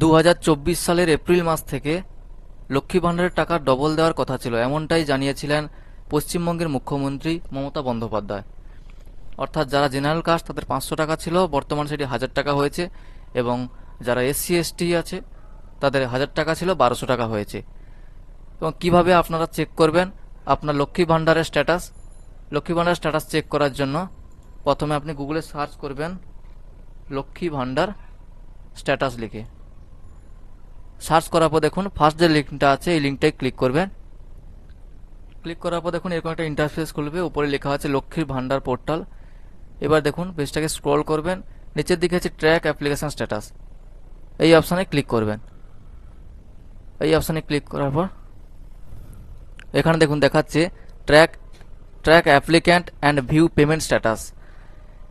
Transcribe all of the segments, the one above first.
দু হাজার চব্বিশ সালের এপ্রিল মাস থেকে লক্ষ্মী ভাণ্ডারের টাকা ডবল দেওয়ার কথা ছিল। এমনটাই জানিয়েছিলেন পশ্চিমবঙ্গের মুখ্যমন্ত্রী মমতা বন্দ্যোপাধ্যায়। অর্থাৎ যারা জেনারেল কাস্ট, তাদের পাঁচশো টাকা ছিল। বর্তমানে সেটি হাজার টাকা হয়েছে এবং যারা এসসি, এসটি আছে, তাদের হাজার টাকা ছিল, বারোশো টাকা হয়েছে। এবং কীভাবে আপনারা চেক করবেন? আপনার লক্ষ্মী ভাণ্ডারের status. Lakshmi Bhandar status check করার জন্য প্রথমে আপনি গুগলে সার্চ করবেন লক্ষ্মী ভাণ্ডার স্ট্যাটাস লিখে। সার্চ করার পর দেখুন ফার্স্ট যে লিঙ্কটা আছে, এই লিঙ্কটাই ক্লিক করবেন। ক্লিক করার পর দেখুন, এরকম একটা ইন্টারফেস খুলবে। উপরে লেখা আছে লক্ষ্মীর ভান্ডার পোর্টাল এবার দেখুন পেজটাকে স্ক্রল করবেন। নিচের দিকে আছে ট্র্যাক অ্যাপ্লিকেশান স্ট্যাটাস এই অপশানে ক্লিক করবেন। এই অপশানে ক্লিক করার পর এখানে দেখুন দেখাচ্ছে track track applicant and view payment status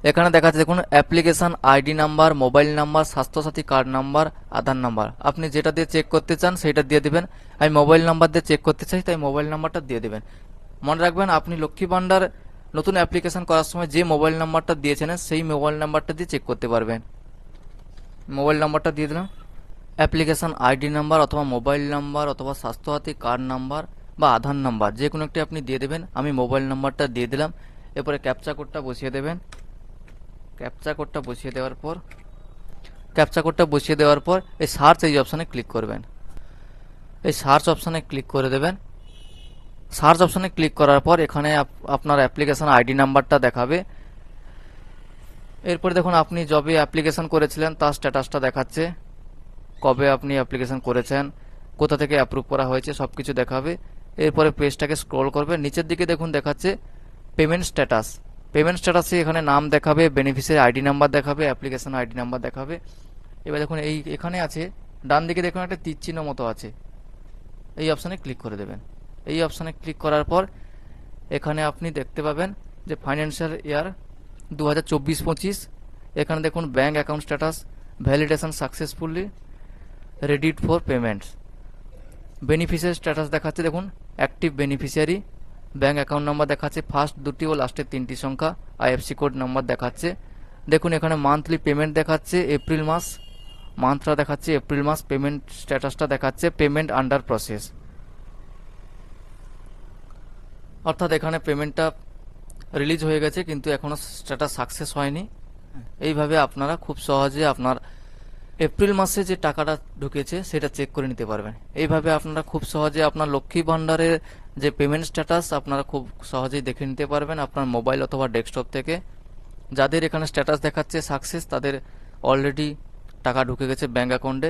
এখানে দেখাচ্ছে দেখুন application ID number mobile number Swasthyasathi card number Aadhaar number আপনি যেটা দিয়ে চেক করতে চান, সেটা দিয়ে দেবেন। আমি মোবাইল নাম্বার দিয়ে চেক করতে চাই, তাই মোবাইল নাম্বারটা দিয়ে দেবেন। মনে রাখবেন, আপনি লক্ষ্মী ভান্ডার নতুন অ্যাপ্লিকেশন করার সময় যে মোবাইল নাম্বারটা দিয়েছেন সেই মোবাইল নাম্বারটা দিয়ে চেক করতে পারবেন। মোবাইল নাম্বারটা দিয়ে দিলাম। অ্যাপ্লিকেশন আইডি নাম্বার অথবা মোবাইল নাম্বার অথবা স্বাস্থ্যসাথী কার্ড নাম্বার বা আধার নাম্বার যে কোনো একটি আপনি দিয়ে দেবেন। আমি মোবাইল নাম্বারটা দিয়ে দিলাম। এরপরে ক্যাপচা কোডটা বসিয়ে দেবেন। ক্যাপচা কোডটা বসিয়ে দেওয়ার পর, ক্যাপচা কোডটা বসিয়ে দেওয়ার পর এই সার্চ এই অপশানে ক্লিক করবেন। এই সার্চ অপশানে ক্লিক করে দেবেন। সার্চ অপশানে ক্লিক করার পর এখানে আপ- আপনার অ্যাপ্লিকেশন আইডি নাম্বারটা দেখাবে। এরপরে দেখুন, আপনি যবে অ্যাপ্লিকেশন করেছিলেন, তার স্ট্যাটাসটা দেখাচ্ছে। কবে আপনি অ্যাপ্লিকেশন করেছেন, কোথা থেকে অ্যাপ্রুভ করা হয়েছে সব কিছু দেখাবে। এরপরে পেজটাকে স্ক্রল করবে। নিচের দিকে দেখুন, দেখাচ্ছে পেমেন্ট স্ট্যাটাস পেমেন্ট স্ট্যাটাসে এখানে নাম দেখাবে বেনিফিসিয়ারি আইডি নাম্বার দেখাবে অ্যাপ্লিকেশন আইডি নাম্বার দেখাবে। এবার দেখুন, এই এখানে আছে, ডান দিকে দেখুন একটা তীর চিহ্ন মতো আছে। এই অপশানে ক্লিক করে দেবেন। এই অপশানে ক্লিক করার পর, এখানে আপনি দেখতে পাবেন যে ফাইন্যান্সিয়াল ইয়ার দু হাজার চব্বিশ পঁচিশ। এখানে দেখুন bank account status validation successfully readied for payments beneficiary status দেখাচ্ছে, দেখুন active beneficiary bank account number দেখাচ্ছে, ফার্স্ট দুটি ও লাস্টের তিনটি সংখ্যা। আইএফসি কোড নাম্বার দেখাচ্ছে। দেখুন, এখানে মান্থলি পেমেন্ট দেখাচ্ছে এপ্রিল মাস মান্থটা দেখাচ্ছে এপ্রিল মাস, পেমেন্ট স্ট্যাটাসটা দেখাচ্ছে পেমেন্ট আন্ডার প্রসেস। অর্থাৎ এখানে পেমেন্টটা রিলিজ হয়ে গেছে, কিন্তু এখনও স্ট্যাটাস সাকসেস হয়নি। এইভাবে আপনারা খুব সহজে আপনার এপ্রিল মাসে যে টাকাটা ঢুকেছে, সেটা চেক করে নিতে পারবেন। এইভাবে আপনারা খুব সহজে আপনার লক্ষ্মী ভাণ্ডারের যে পেমেন্ট স্ট্যাটাস আপনারা খুব সহজেই দেখে নিতে পারবেন আপনার মোবাইল অথবা ডেস্কটপ থেকে। যাদের এখানে স্ট্যাটাস দেখাচ্ছে সাকসেস তাদের অলরেডি টাকা ঢুকে গেছে ব্যাঙ্ক অ্যাকাউন্টে